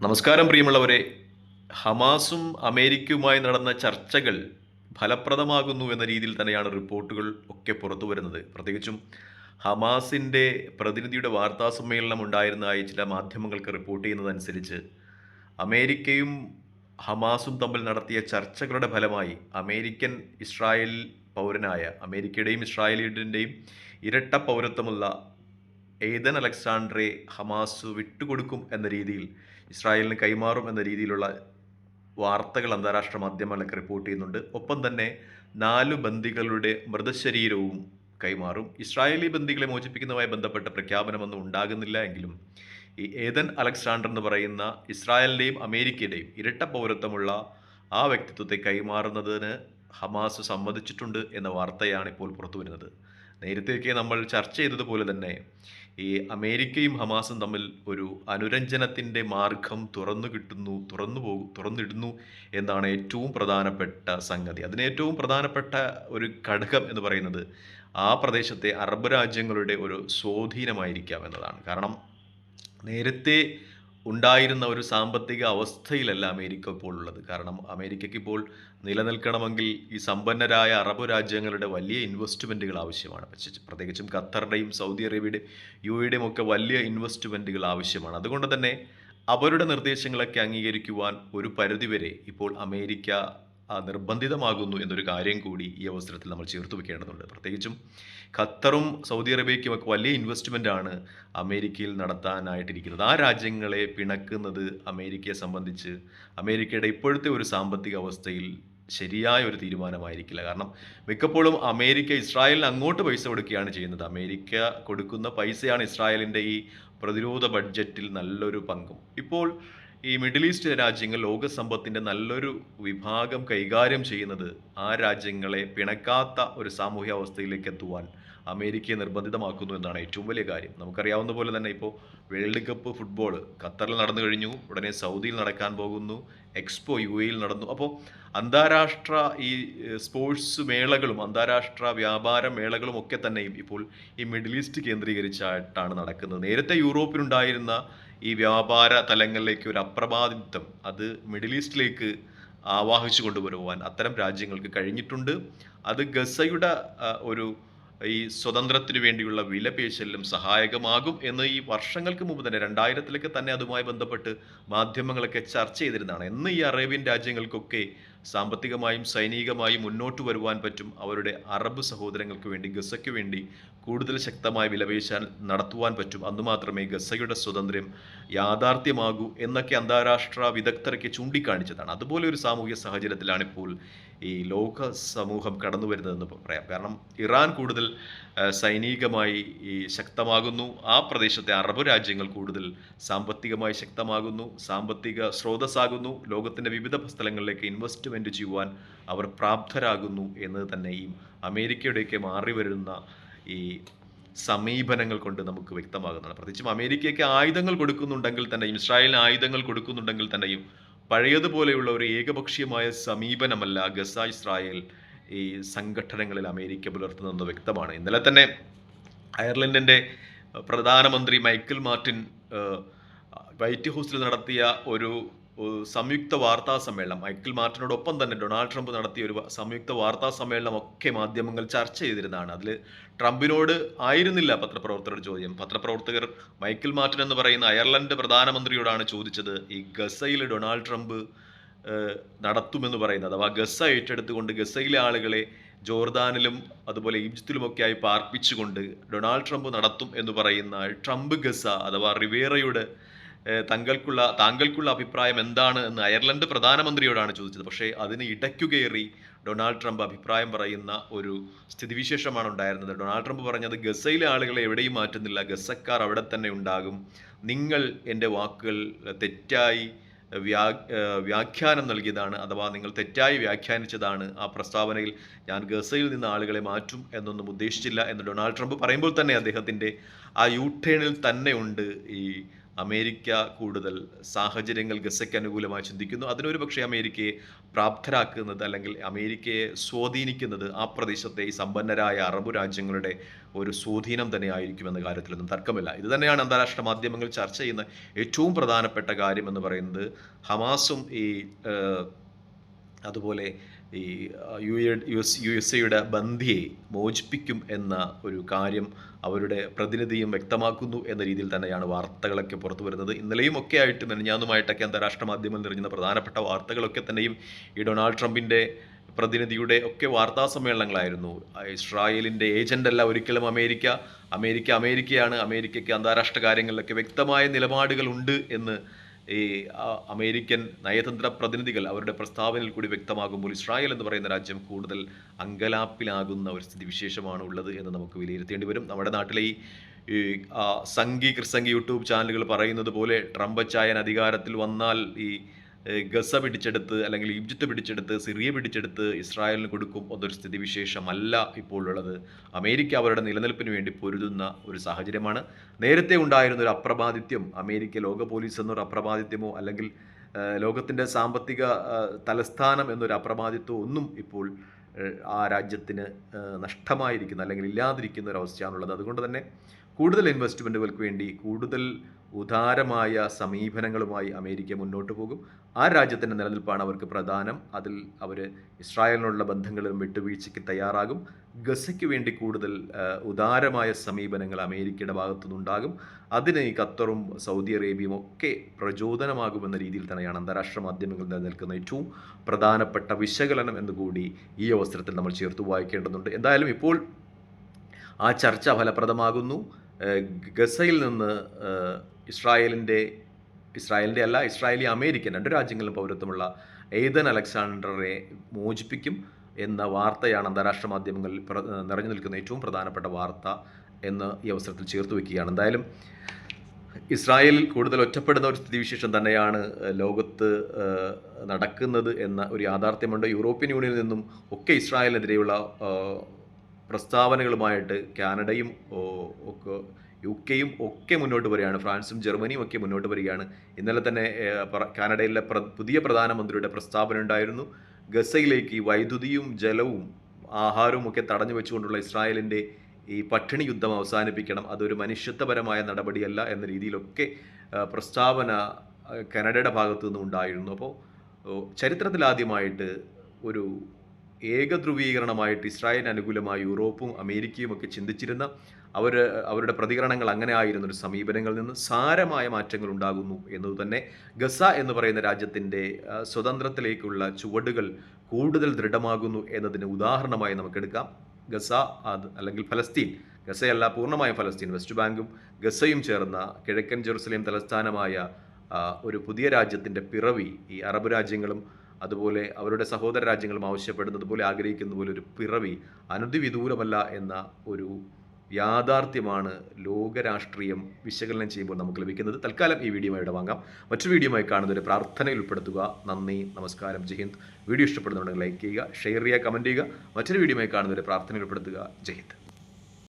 നമസ്കാരം പ്രിയമുള്ളവരെ. ഹമാസും അമേരിക്കയുമായി നടന്ന ചർച്ചകൾ ഫലപ്രദമാകുന്നു എന്ന രീതിയിൽ തന്നെയാണ് റിപ്പോർട്ടുകൾ ഒക്കെ പുറത്തു വരുന്നത്. പ്രത്യേകിച്ചും ഹമാസിന്റെ പ്രതിനിധിയുടെ വാർത്താ സമ്മേളനം ഉണ്ടായിരുന്നതായി ചില മാധ്യമങ്ങൾക്ക് റിപ്പോർട്ട് ചെയ്യുന്നതനുസരിച്ച് അമേരിക്കയും ഹമാസും തമ്മിൽ നടത്തിയ ചർച്ചകളുടെ ഫലമായി അമേരിക്കൻ ഇസ്രായേൽ പൗരനായ അമേരിക്കയുടെയും ഇസ്രായേലിയുടെയും ഇരട്ട പൗരത്വമുള്ള എയ്തൻ അലക്സാണ്ടറെ ഹമാസ് വിട്ടുകൊടുക്കും എന്ന രീതിയിൽ ഇസ്രായേലിന് കൈമാറും എന്ന രീതിയിലുള്ള വാർത്തകൾ അന്താരാഷ്ട്ര മാധ്യമങ്ങളൊക്കെ റിപ്പോർട്ട് ചെയ്യുന്നുണ്ട്. ഒപ്പം തന്നെ നാലു ബന്ദികളുടെ മൃതശരീരവും കൈമാറും. ഇസ്രായേലി ബന്ദികളെ മോചിപ്പിക്കുന്നതുമായി ബന്ധപ്പെട്ട പ്രഖ്യാപനമൊന്നും ഉണ്ടാകുന്നില്ല എങ്കിലും ഈ ഏതൻ അലക്സാണ്ടർ എന്ന് പറയുന്ന ഇസ്രായേലിന്റെയും അമേരിക്കയുടെയും ഇരട്ട പൗരത്വമുള്ള ആ വ്യക്തിത്വത്തെ കൈമാറുന്നതിന് ഹമാസ് സമ്മതിച്ചിട്ടുണ്ട് എന്ന വാർത്തയാണ് ഇപ്പോൾ പുറത്തു വരുന്നത് നേരത്തെയൊക്കെ നമ്മൾ ചർച്ച ചെയ്തതുപോലെ തന്നെ ഈ അമേരിക്കയും ഹമാസും തമ്മിൽ ഒരു അനുരഞ്ജനത്തിന്റെ മാർഗം തുറന്നു കിട്ടുന്നു തുറന്നു പോകും തുറന്നിടുന്നു എന്നാണ് ഏറ്റവും പ്രധാനപ്പെട്ട സംഗതി. അതിന് ഏറ്റവും പ്രധാനപ്പെട്ട ഒരു ഘടകം എന്ന് പറയുന്നത് ആ പ്രദേശത്തെ അറബ് രാജ്യങ്ങളുടെ ഒരു സ്വാധീനമായിരിക്കാം എന്നതാണ്. കാരണം നേരത്തെ ഉണ്ടായിരുന്ന ഒരു സാമ്പത്തിക അവസ്ഥയിലല്ല അമേരിക്ക ഇപ്പോൾ ഉള്ളത്. കാരണം അമേരിക്കയ്ക്ക് ഇപ്പോൾ നിലനിൽക്കണമെങ്കിൽ ഈ സമ്പന്നരായ അറബ് രാജ്യങ്ങളുടെ വലിയ ഇൻവെസ്റ്റ്മെന്റുകൾ ആവശ്യമാണ്. പ്രത്യേകിച്ചും ഖത്തറിന്റെയും സൗദി അറേബ്യയുടെയും യു എയുടെയും ഒക്കെ വലിയ ഇൻവെസ്റ്റ്മെന്റുകൾ ആവശ്യമാണ്. അതുകൊണ്ട് തന്നെ അവരുടെ നിർദ്ദേശങ്ങളൊക്കെ അംഗീകരിക്കുവാൻ ഒരു പരിധിവരെ ഇപ്പോൾ അമേരിക്ക നിർബന്ധിതമാകുന്നു എന്നൊരു കാര്യം കൂടി ഈ അവസരത്തിൽ നമ്മൾ ചേർത്ത് വെക്കേണ്ടതുണ്ട്. പ്രത്യേകിച്ചും ഖത്തറും സൗദി അറേബ്യയ്ക്കും ഒക്കെ വലിയ ഇൻവെസ്റ്റ്മെന്റ് ആണ് അമേരിക്കയിൽ നടത്താനായിട്ടിരിക്കുന്നത്. ആ രാജ്യങ്ങളെ പിണക്കുന്നത് അമേരിക്കയെ സംബന്ധിച്ച് അമേരിക്കയുടെ ഇപ്പോഴത്തെ ഒരു സാമ്പത്തിക അവസ്ഥയിൽ ശരിയായ ഒരു തീരുമാനമായിരിക്കില്ല. കാരണം മിക്കപ്പോഴും അമേരിക്ക ഇസ്രായേലിന് അങ്ങോട്ട് പൈസ കൊടുക്കുകയാണ് ചെയ്യുന്നത്. അമേരിക്ക കൊടുക്കുന്ന പൈസയാണ് ഇസ്രായേലിന്റെ ഈ പ്രതിരോധ ബഡ്ജറ്റിൽ നല്ലൊരു പങ്കും. ഇപ്പോൾ ഈ മിഡിൽ ഈസ്റ്റ് രാജ്യങ്ങൾ ലോകസമ്പത്തിന്റെ നല്ലൊരു വിഭാഗം കൈകാര്യം ചെയ്യുന്നത് ആ രാജ്യങ്ങളെ പിണക്കാത്ത ഒരു സാമൂഹ്യ അവസ്ഥയിലേക്ക് എത്തുവാൻ അമേരിക്കയെ നിർബന്ധിതമാക്കുന്നു എന്നാണ് ഏറ്റവും വലിയ കാര്യം. നമുക്കറിയാവുന്ന പോലെ തന്നെ ഇപ്പോൾ വേൾഡ് കപ്പ് ഫുട്ബോൾ ഖത്തറിൽ നടന്നു കഴിഞ്ഞു ഉടനെ സൗദിയിൽ നടക്കാൻ പോകുന്നു എക്സ്പോ യു എയിൽ നടന്നു. അപ്പോൾ അന്താരാഷ്ട്ര ഈ സ്പോർട്സ് മേളകളും അന്താരാഷ്ട്ര വ്യാപാര മേളകളും ഒക്കെ തന്നെയും ഇപ്പോൾ ഈ മിഡിൽ ഈസ്റ്റ് കേന്ദ്രീകരിച്ചായിട്ടാണ് നടക്കുന്നത്. നേരത്തെ യൂറോപ്പിലുണ്ടായിരുന്ന ഈ വ്യാപാര തലങ്ങളിലേക്ക് ഒരു അപ്രമാദിത്വം അത് മിഡിൽ ഈസ്റ്റിലേക്ക് ആവാഹിച്ചു കൊണ്ടുവരുവാൻ അത്തരം രാജ്യങ്ങൾക്ക് കഴിഞ്ഞിട്ടുണ്ട്. അത് ഗസയുടെ ഒരു ഈ സ്വതന്ത്രത്തിന് വേണ്ടിയുള്ള വിലപേശലിലും സഹായകമാകും എന്ന് ഈ വർഷങ്ങൾക്ക് മുമ്പ് തന്നെ രണ്ടായിരത്തിലൊക്കെ തന്നെ അതുമായി ബന്ധപ്പെട്ട് മാധ്യമങ്ങളൊക്കെ ചർച്ച ചെയ്തിരുന്നതാണ്. എന്ന് ഈ അറേബ്യൻ രാജ്യങ്ങൾക്കൊക്കെ സാമ്പത്തികമായും സൈനികമായും മുന്നോട്ട് വരുവാൻ പറ്റും. അവരുടെ അറബ് സഹോദരങ്ങൾക്ക് വേണ്ടി ഗസയ്ക്ക് വേണ്ടി കൂടുതൽ ശക്തമായ വിലപേശാൻ നടത്തുവാൻ പറ്റും. അന്ന് മാത്രമേ ഗസയുടെ സ്വാതന്ത്ര്യം യാഥാർത്ഥ്യമാകൂ എന്നൊക്കെ അന്താരാഷ്ട്ര വിദഗ്ധരൊക്കെ ചൂണ്ടിക്കാണിച്ചതാണ്. അതുപോലെ ഒരു സാമൂഹ്യ സാഹചര്യത്തിലാണ് ഇപ്പോൾ ഈ ലോക സമൂഹം കടന്നു വരുന്നതെന്ന് പറയാം. കാരണം ഇറാൻ കൂടുതൽ സൈനികമായി ഈ ശക്തമാകുന്നു. ആ പ്രദേശത്തെ അറബ് രാജ്യങ്ങൾ കൂടുതൽ സാമ്പത്തികമായി ശക്തമാകുന്നു. സാമ്പത്തിക സ്രോതസ്സാകുന്നു. ലോകത്തിന്റെ വിവിധ സ്ഥലങ്ങളിലേക്ക് ഇൻവെസ്റ്റ്മെന്റ് ചെയ്യുവാൻ അവർ പ്രാപ്തരാകുന്നു എന്നത് തന്നെ ഈ അമേരിക്കയുടെയൊക്കെ മാറി വരുന്ന ഈ സമീപനങ്ങൾ കൊണ്ട് നമുക്ക് വ്യക്തമാകുന്നതാണ്. പ്രത്യേകിച്ചും അമേരിക്കയ്ക്ക് ആയുധങ്ങൾ കൊടുക്കുന്നുണ്ടെങ്കിൽ തന്നെയും ഇസ്രായേലിന് ആയുധങ്ങൾ കൊടുക്കുന്നുണ്ടെങ്കിൽ തന്നെയും പഴയതുപോലെയുള്ള ഒരു ഏകപക്ഷീയമായ സമീപനമല്ല ഗസ ഇസ്രായേൽ ഈ സംഘടനകളിൽ അമേരിക്ക പുലർത്തുന്നതെന്ന് വ്യക്തമാണ്. ഇന്നലെ തന്നെ അയർലൻഡിന്റെ പ്രധാനമന്ത്രി മൈക്കിൾ മാർട്ടിൻ വൈറ്റ് ഹൗസിൽ നടത്തിയ ഒരു സംയുക്ത വാർത്താ സമ്മേളനം. മൈക്കിൾ മാർട്ടിനോടൊപ്പം തന്നെ ഡൊണാൾഡ് ട്രംപ് നടത്തിയ ഒരു സംയുക്ത വാർത്താ സമ്മേളനം ഒക്കെ മാധ്യമങ്ങൾ ചർച്ച ചെയ്തിരുന്നതാണ്. അതിൽ ട്രംപിനോട് ആയിരുന്നില്ല പത്രപ്രവർത്തകരുടെ ചോദ്യം. പത്രപ്രവർത്തകർ മൈക്കിൾ മാർട്ടിൻ എന്ന് പറയുന്ന അയർലൻഡ് പ്രധാനമന്ത്രിയോടാണ് ചോദിച്ചത് ഈ ഗസയിൽ ഡൊണാൾഡ് ട്രംപ് നടത്തുമെന്ന് പറയുന്നത്? അഥവാ ഗസ ഏറ്റെടുത്തുകൊണ്ട് ഗസയിലെ ആളുകളെ ജോർദാനിലും അതുപോലെ ഈജിപ്തിലുമൊക്കെയായി പാർപ്പിച്ചുകൊണ്ട് ഡൊണാൾഡ് ട്രംപ് നടത്തും എന്ന് പറയുന്ന ട്രംപ് ഗസ അഥവാ റിവേറയുടെ തങ്ങൾക്കുള്ള താങ്കൾക്കുള്ള അഭിപ്രായം എന്താണ് എന്ന് അയർലൻഡ് പ്രധാനമന്ത്രിയോടാണ് ചോദിച്ചത്. പക്ഷേ അതിന് ഇടയ്ക്കുകയറി ഡൊണാൾഡ് ട്രംപ് അഭിപ്രായം പറയുന്ന ഒരു സ്ഥിതിവിശേഷമാണ് ഉണ്ടായിരുന്നത്. ഡൊണാൾഡ് ട്രംപ് പറഞ്ഞത് ഗസയിലെ ആളുകളെ എവിടെയും മാറ്റുന്നില്ല. ഗസക്കാർ അവിടെ തന്നെ ഉണ്ടാകും. നിങ്ങൾ എന്റെ വാക്കുകൾ തെറ്റായി വ്യാ വ്യാഖ്യാനം നൽകിയതാണ് അഥവാ നിങ്ങൾ തെറ്റായി വ്യാഖ്യാനിച്ചതാണ് ആ പ്രസ്താവനയിൽ ഞാൻ ഗസയിൽ നിന്ന് ആളുകളെ മാറ്റും എന്നൊന്നും ഉദ്ദേശിച്ചില്ല എന്ന് ഡൊണാൾഡ് ട്രംപ് പറയുമ്പോൾ തന്നെ അദ്ദേഹത്തിന്റെ ആ യൂട്ടേണിൽ ടേണിൽ തന്നെ ഉണ്ട് ഈ അമേരിക്ക കൂടുതൽ സാഹചര്യങ്ങൾ ഗസയ്ക്ക് അനുകൂലമായി ചിന്തിക്കുന്നു. അതിനൊരു പക്ഷേ അമേരിക്കയെ പ്രാപ്തരാക്കുന്നത് അല്ലെങ്കിൽ അമേരിക്കയെ സ്വാധീനിക്കുന്നത് ആ പ്രദേശത്തെ ഈ സമ്പന്നരായ അറബ് രാജ്യങ്ങളുടെ ഒരു സ്വാധീനം തന്നെയായിരിക്കും എന്ന കാര്യത്തിലൊന്നും തർക്കമില്ല. ഇത് തന്നെയാണ് അന്താരാഷ്ട്ര മാധ്യമങ്ങൾ ചർച്ച ചെയ്യുന്ന ഏറ്റവും പ്രധാനപ്പെട്ട കാര്യം എന്ന് പറയുന്നത് ഹമാസും ഈ അതുപോലെ ഈ യു എസ് യു എസ് എയുടെ ബന്ധിയെ മോചിപ്പിക്കും എന്ന ഒരു കാര്യം അവരുടെ പ്രതിനിധിയും വ്യക്തമാക്കുന്നു എന്ന രീതിയിൽ തന്നെയാണ് വാർത്തകളൊക്കെ പുറത്തു വരുന്നത്. ഇന്നലെയും ഒക്കെ ആയിട്ട് മെനഞ്ഞാന്നുമായിട്ടൊക്കെ അന്താരാഷ്ട്ര മാധ്യമങ്ങളിൽ നിറഞ്ഞ പ്രധാനപ്പെട്ട വാർത്തകളൊക്കെ തന്നെയും ഈ ഡൊണാൾഡ് ട്രംപിന്റെ പ്രതിനിധിയുടെ ഒക്കെ വാർത്താ സമ്മേളനങ്ങളായിരുന്നു. ഇസ്രായേലിന്റെ ഏജന്റല്ല ഒരിക്കലും അമേരിക്ക. അമേരിക്ക അമേരിക്കയാണ്. അമേരിക്കയ്ക്ക് അന്താരാഷ്ട്ര കാര്യങ്ങളിലൊക്കെ വ്യക്തമായ നിലപാടുകളുണ്ട് എന്ന് ഈ അമേരിക്കൻ നയതന്ത്ര പ്രതിനിധികൾ അവരുടെ പ്രസ്താവനയിൽ കൂടി വ്യക്തമാകുമ്പോൾ ഇസ്രായേൽ എന്ന് പറയുന്ന രാജ്യം കൂടുതൽ അങ്കലാപ്പിലാകുന്ന ഒരു സ്ഥിതിവിശേഷമാണ് ഉള്ളത് എന്ന് നമുക്ക് വിലയിരുത്തേണ്ടി വരും. നമ്മുടെ നാട്ടിലെ ഈ ഈ സംഘി കൃസംഗി യൂട്യൂബ് ചാനലുകൾ പറയുന്നത് പോലെ ട്രംപ് ചായൻ അധികാരത്തിൽ വന്നാൽ ഈ ഗസ പിടിച്ചെടുത്ത് അല്ലെങ്കിൽ ഈജിപ്ത് പിടിച്ചെടുത്ത് സിറിയ പിടിച്ചെടുത്ത് ഇസ്രായേലിന് കൊടുക്കും എന്നൊരു സ്ഥിതിവിശേഷമല്ല ഇപ്പോൾ ഉള്ളത്. അമേരിക്ക അവരുടെ നിലനിൽപ്പിന് വേണ്ടി പൊരുതുന്ന ഒരു സാഹചര്യമാണ്. നേരത്തെ ഉണ്ടായിരുന്ന ഒരു അപ്രബാധിത്യം അമേരിക്ക ലോക പോലീസ് എന്നൊരു അപ്രബാധിത്യമോ അല്ലെങ്കിൽ ലോകത്തിന്റെ സാമ്പത്തിക തലസ്ഥാനം എന്നൊരു അപ്രബാധിത്വം ഒന്നും ഇപ്പോൾ ആ രാജ്യത്തിന് നഷ്ടമായിരിക്കുന്ന അല്ലെങ്കിൽ ഇല്ലാതിരിക്കുന്ന ഒരു അവസ്ഥയാണുള്ളത്. അതുകൊണ്ട് തന്നെ കൂടുതൽ ഇൻവെസ്റ്റ്മെന്റുകൾക്ക് വേണ്ടി കൂടുതൽ ഉദാരമായ സമീപനങ്ങളുമായി അമേരിക്ക മുന്നോട്ട് പോകും. ആ രാജ്യത്തിന്റെ നിലനിൽപ്പാണ് അവർക്ക് പ്രധാനം. അതിൽ അവർ ഇസ്രായേലിനുള്ള ബന്ധങ്ങളും വിട്ടുവീഴ്ചയ്ക്ക് തയ്യാറാകും. ഗസയ്ക്ക് വേണ്ടി കൂടുതൽ ഉദാരമായ സമീപനങ്ങൾ അമേരിക്കയുടെ ഭാഗത്തുനിന്നുണ്ടാകും. അതിന് ഈ ഖത്തറും സൗദി അറേബ്യയും ഒക്കെ പ്രചോദനമാകുമെന്ന രീതിയിൽ തന്നെയാണ് അന്താരാഷ്ട്ര മാധ്യമങ്ങൾ നിലനിൽക്കുന്ന ഏറ്റവും പ്രധാനപ്പെട്ട വിശകലനം എന്നുകൂടി ഈ അവസരത്തിൽ നമ്മൾ ചേർത്ത് വായിക്കേണ്ടതുണ്ട്. എന്തായാലും ഇപ്പോൾ ആ ചർച്ച ഫലപ്രദമാകുന്നു. ഗസയിൽ നിന്ന് ഇസ്രായേലിന്റെ ഇസ്രായേലിന്റെ അല്ല ഇസ്രായേലി അമേരിക്കൻ രണ്ട് രാജ്യങ്ങളിലും പൗരത്വമുള്ള എയ്തൻ അലക്സാണ്ടറെ മോചിപ്പിക്കും എന്ന വാർത്തയാണ് അന്താരാഷ്ട്ര മാധ്യമങ്ങളിൽ നിറഞ്ഞു നിൽക്കുന്ന ഏറ്റവും പ്രധാനപ്പെട്ട വാർത്ത എന്ന് ഈ അവസരത്തിൽ ചേർത്ത് വയ്ക്കുകയാണ്. എന്തായാലും ഇസ്രായേലിൽ കൂടുതൽ ഒറ്റപ്പെടുന്ന ഒരു സ്ഥിതിവിശേഷം തന്നെയാണ് ലോകത്ത് നടക്കുന്നത് എന്ന ഒരു യാഥാർത്ഥ്യമുണ്ട്. യൂറോപ്യൻ യൂണിയനിൽ നിന്നും ഒക്കെ ഇസ്രായേലിനെതിരെയുള്ള പ്രസ്താവനകളുമായിട്ട് കാനഡയും ഒക്കെ യു കെയും ഒക്കെ മുന്നോട്ട് വരികയാണ്. ഫ്രാൻസും ജർമ്മനിയും ഒക്കെ മുന്നോട്ട് വരികയാണ്. ഇന്നലെ തന്നെ കാനഡയിലെ പുതിയ പ്രധാനമന്ത്രിയുടെ പ്രസ്താവന ഉണ്ടായിരുന്നു. ഗസയിലേക്ക് വൈദ്യുതിയും ജലവും ആഹാരവും ഒക്കെ തടഞ്ഞു വെച്ചുകൊണ്ടുള്ള ഇസ്രായേലിന്റെ ഈ പട്ടിണി യുദ്ധം അവസാനിപ്പിക്കണം. അതൊരു മനുഷ്യത്വപരമായ നടപടിയല്ല എന്ന രീതിയിലൊക്കെ പ്രസ്താവന കാനഡയുടെ ഭാഗത്തു നിന്നും ഉണ്ടായിരുന്നു അപ്പോൾ ചരിത്രത്തിലാദ്യമായിട്ട് ഒരു ഏകധ്രുവീകരണമായിട്ട് ഇസ്രായേലിന് അനുകൂലമായി യൂറോപ്പും അമേരിക്കയും ഒക്കെ ചിന്തിച്ചിരുന്ന അവർ അവരുടെ പ്രതികരണങ്ങൾ അങ്ങനെ ആയിരുന്ന ഒരു സമീപനങ്ങളിൽ നിന്ന് സാരമായ മാറ്റങ്ങൾ ഉണ്ടാകുന്നു എന്നത് തന്നെ ഗസ എന്ന് പറയുന്ന രാജ്യത്തിന്റെ സ്വതന്ത്രത്തിലേക്കുള്ള ചുവടുകൾ കൂടുതൽ ദൃഢമാകുന്നു എന്നതിന് ഉദാഹരണമായി നമുക്കെടുക്കാം ഗസ അത് അല്ലെങ്കിൽ ഫലസ്തീൻ. ഗസയല്ല പൂർണമായും ഫലസ്തീൻ. വെസ്റ്റ് ബാങ്കും ഗസയും ചേർന്ന കിഴക്കൻ ജെറുസലേം തലസ്ഥാനമായ ഒരു പുതിയ രാജ്യത്തിന്റെ പിറവി ഈ അറബ് രാജ്യങ്ങളും അതുപോലെ അവരുടെ സഹോദര രാജ്യങ്ങളും ആവശ്യപ്പെടുന്നത് പോലെ ആഗ്രഹിക്കുന്ന പോലെ ഒരു പിറവി അനധിവിദൂരമല്ല എന്ന ഒരു യാഥാർത്ഥ്യമാണ് ലോകരാഷ്ട്രീയം വിശകലനം ചെയ്യുമ്പോൾ നമുക്ക് ലഭിക്കുന്നത്. തൽക്കാലം ഈ വീഡിയോ ഇവിടെ വാങ്ങാം. മറ്റൊരു വീഡിയോയുമായി കാണുന്നവരെ പ്രാർത്ഥനയിൽ ഉൾപ്പെടുത്തുക. നന്ദി നമസ്കാരം ജയ്ഹിന്ദ് വീഡിയോ ഇഷ്ടപ്പെടുന്നുണ്ടെങ്കിൽ ലൈക്ക് ചെയ്യുക ഷെയർ ചെയ്യുക കമന്റ് ചെയ്യുക. മറ്റൊരു വീഡിയോമായി കാണുന്നവരെ പ്രാർത്ഥനയിൽ ഉൾപ്പെടുത്തുക. ജയ്ഹിന്ദ്